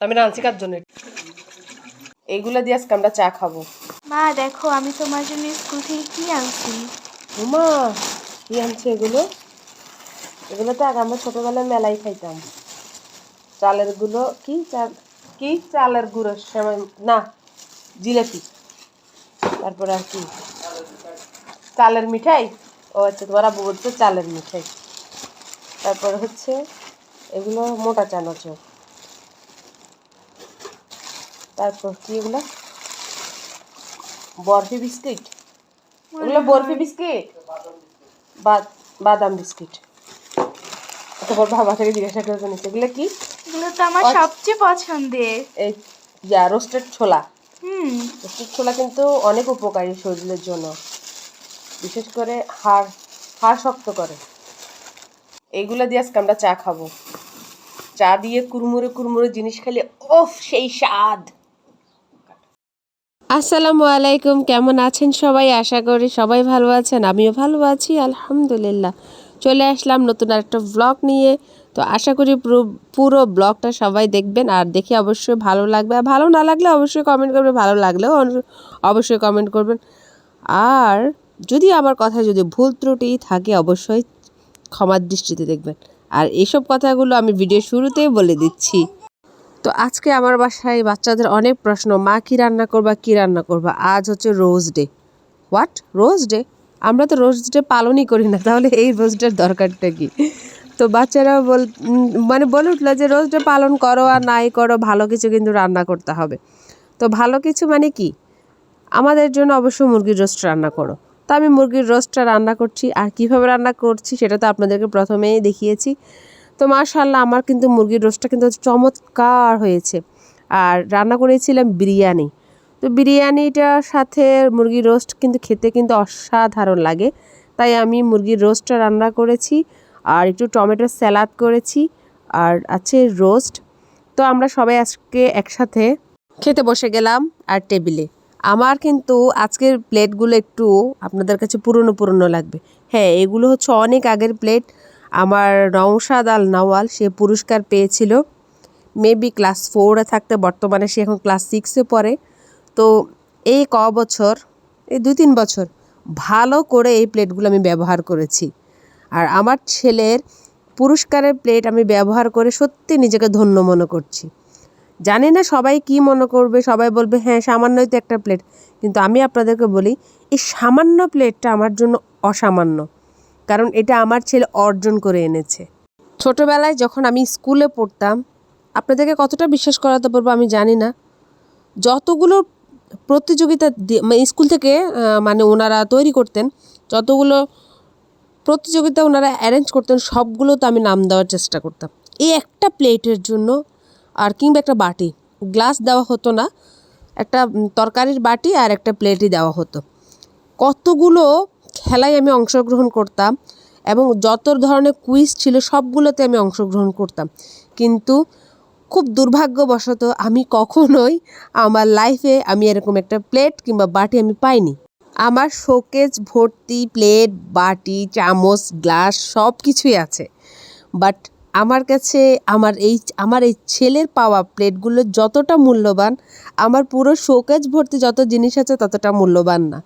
আমি রাঁধছি কার জন্য? এইগুলো দিয়ে আজকে আমরা চা খাব। মা দেখো আমি তোমার জন্য স্কুল থেকে কি আনছি? উমা কি আনছে এগুলো? এগুলো তো আগে আমরা ছোটবেলায় মেলাই খাইতাম। চালেরগুলো কি চাল কি চালের গুঁড়ো? সেমাই না জিলেপি। তারপরে আর কি? চালের মিঠাই? ও আচ্ছা তোমার আব্বু বলছে চালের মিঠাই। তারপর হচ্ছে এগুলো মোটা চানাচুর। তারপর কি এগুলো? বরফি বিস্কিট। এগুলো বরফি বিস্কিট? বাদাম বিস্কিট। তারপর বাবা থেকে জিজ্ঞাসা করে নিচ্ছে এগুলো কি? এগুলো তো আমার সবচেয়ে পছন্দের। এই ইয়া রোস্টেড ছোলা। হুম। রোস্টেড ছোলা কিন্তু অনেক উপকারী শরীরের জন্য। বিশেষ করে হাড় হাড় শক্ত করে। এইগুলো দিয়ে আজকে আমরা চা খাব। চা দিয়ে কুরমুরে কুরমুরে জিনিস খেলে ওফ সেই স্বাদ। আসসালামু আলাইকুম, কেমন আছেন সবাই? আশা করি সবাই ভালো আছেন, আমিও ভালো আছি, আলহামদুলিল্লাহ। চলে আসলাম নতুন একটা ব্লগ নিয়ে। তো আশা করি পুরো পুরো ব্লগটা সবাই দেখবেন, আর দেখে অবশ্যই ভালো লাগবে। আর ভালো না লাগলে অবশ্যই কমেন্ট করবেন, ভালো লাগলেও অবশ্যই কমেন্ট করবেন। আর যদি আমার কথা যদি ভুল ত্রুটি থাকে, অবশ্যই ক্ষমার দৃষ্টিতে দেখবেন। আর এইসব কথাগুলো আমি ভিডিও শুরুতেই বলে দিচ্ছি। তো আজকে আমার বাসায় বাচ্চাদের অনেক প্রশ্ন, মা কি রান্না করবা, কি রান্না করবা? আজ হচ্ছে rose day. What? Rose day? আমরা তো রোজ ডে পালনই করি না, তাহলে এই রোজ ডের দরকারটা কি? তো বাচ্চারা বল মানে বলে উঠল যে রোজ ডে পালন করো আর নাই করো, ভালো কিছু কিন্তু রান্না করতে হবে। তো ভালো কিছু মানে কি? আমাদের জন্য অবশ্যই মুরগির রোস্ট রান্না করো। তো আমি মুরগির রোস্টটা রান্না করছি, আর কীভাবে রান্না করছি সেটা তো আপনাদেরকে প্রথমেই দেখিয়েছি। তো মাশাল্লাহ আমার কিন্তু মুরগির রোস্টটা কিন্তু চমৎকার হয়েছে। আর রান্না করেছিলাম বিরিয়ানি। তো বিরিয়ানিটার সাথে মুরগির রোস্ট কিন্তু খেতে কিন্তু অসাধারণ লাগে। তাই আমি মুরগির রোস্টটা রান্না করেছি, আর একটু টমেটোর স্যালাড করেছি, আর আছে রোস্ট। তো আমরা সবাই আজকে একসাথে খেতে বসে গেলাম আর টেবিলে। আমার কিন্তু আজকের প্লেটগুলো একটু আপনাদের কাছে পুরনো পুরনো লাগবে। হ্যাঁ এগুলো হচ্ছে অনেক আগের প্লেট। আমার নওশাদ আল নওয়াল, সে পুরস্কার পেয়েছিল। মেবি ক্লাস ফোরে থাকতে, বর্তমানে সে এখন ক্লাস সিক্সে পড়ে। তো এই ক বছর, এই দুই তিন বছর ভালো করে এই প্লেটগুলো আমি ব্যবহার করেছি। আর আমার ছেলের পুরস্কারের প্লেট আমি ব্যবহার করে সত্যি নিজেকে ধন্য মনে করছি। জানি না সবাই কি মনে করবে, সবাই বলবে হ্যাঁ সামান্যই তো একটা প্লেট কিন্তু আমি আপনাদেরকে বলি, এই সামান্য প্লেটটা আমার জন্য অসামান্য। কারণ এটা আমার ছেলে অর্জন করে এনেছে। ছোটবেলায় যখন আমি স্কুলে পড়তাম, আপনাদেরকে কতটা বিশ্বাস করাতে পারব আমি জানি না। যতগুলো প্রতিযোগিতা মানে স্কুল থেকে মানে ওনারা তৈরি করতেন, যতগুলো প্রতিযোগিতা ওনারা অ্যারেঞ্জ করতেন সবগুলো তো আমি নাম দেওয়ার চেষ্টা করতাম। এই একটা প্লেটের জন্য আর কিংবা একটা বাটি, গ্লাস দেওয়া হতো না, একটা তরকারির বাটি আর একটা প্লেটই দেওয়া হতো। কতগুলো খেলায় আমি অংশগ্রহণ করতাম এবং যত ধরনের কুইজ ছিল সবগুলোতে আমি অংশগ্রহণ করতাম। কিন্তু খুব দুর্ভাগ্যবশত আমি কখনোই আমার লাইফে আমি এরকম একটা প্লেট কিংবা বাটি আমি পাইনি। আমার শোকেজ ভর্তি প্লেট বাটি, চামচ গ্লাস সব কিছুই আছে। বাট আমার কাছে, আমার এই আমার এই ছেলের পাওয়া প্লেটগুলো যতটা মূল্যবান, আমার পুরো শোকেজ ভর্তি যত জিনিস আছে ততটা মূল্যবান না।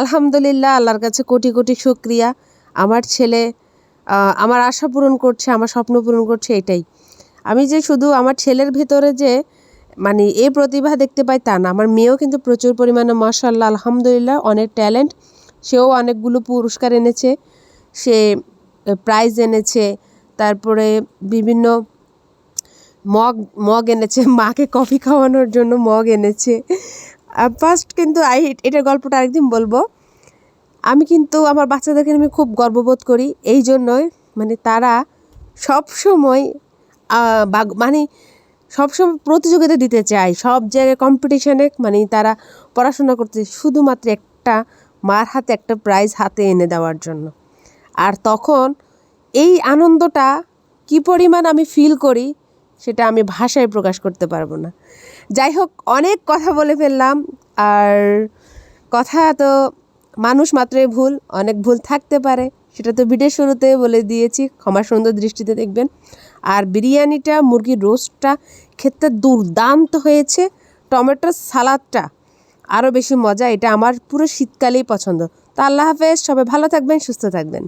আলহামদুলিল্লাহ, আল্লাহর কাছে কোটি কোটি শুক্রিয়া। আমার ছেলে আমার আশা পূরণ করছে, আমার স্বপ্ন পূরণ করছে এটাই। আমি যে শুধু আমার ছেলের ভেতরে যে মানে এই প্রতিভা দেখতে পাই তা না, আমার মেয়েও কিন্তু প্রচুর পরিমাণে মাশাল্লাহ আলহামদুলিল্লাহ, অনেক ট্যালেন্ট। সেও অনেকগুলো পুরস্কার এনেছে, সে প্রাইজ এনেছে, তারপরে বিভিন্ন মগ মগ এনেছে, মাকে কফি খাওয়ানোর জন্য মগ এনেছে। ফার্স্ট কিন্তু আই এটার গল্পটা আরেকদিন বলব। আমি কিন্তু আমার বাচ্চাদেরকে আমি খুব গর্ববোধ করি। এই জন্যই মানে তারা সব সময় মানে সবসময় প্রতিযোগিতা দিতে চায়। সব জায়গায় কম্পিটিশানে মানে তারা পড়াশোনা করতে শুধুমাত্র একটা মার হাতে একটা প্রাইজ হাতে এনে দেওয়ার জন্য। আর তখন এই আনন্দটা কি পরিমাণ আমি ফিল করি সেটা আমি ভাষায় প্রকাশ করতে পারব না। যাই হোক, অনেক কথা বলে ফেললাম, আর কথা তো মানুষ মাত্রই ভুল, অনেক ভুল থাকতে পারে। সেটা তো ভিডিও শুরুতে বলে দিয়েছি, ক্ষমা সুন্দর দৃষ্টিতে দেখবেন। আর বিরিয়ানিটা, মুরগির রোস্টটা খেতে দুর্দান্ত হয়েছে। টমেটোর সালাদটা আরও বেশি মজা, এটা আমার পুরো শীতকালেই পছন্দ। তো আল্লাহ হাফেজ, সবাই ভালো থাকবেন, সুস্থ থাকবেন।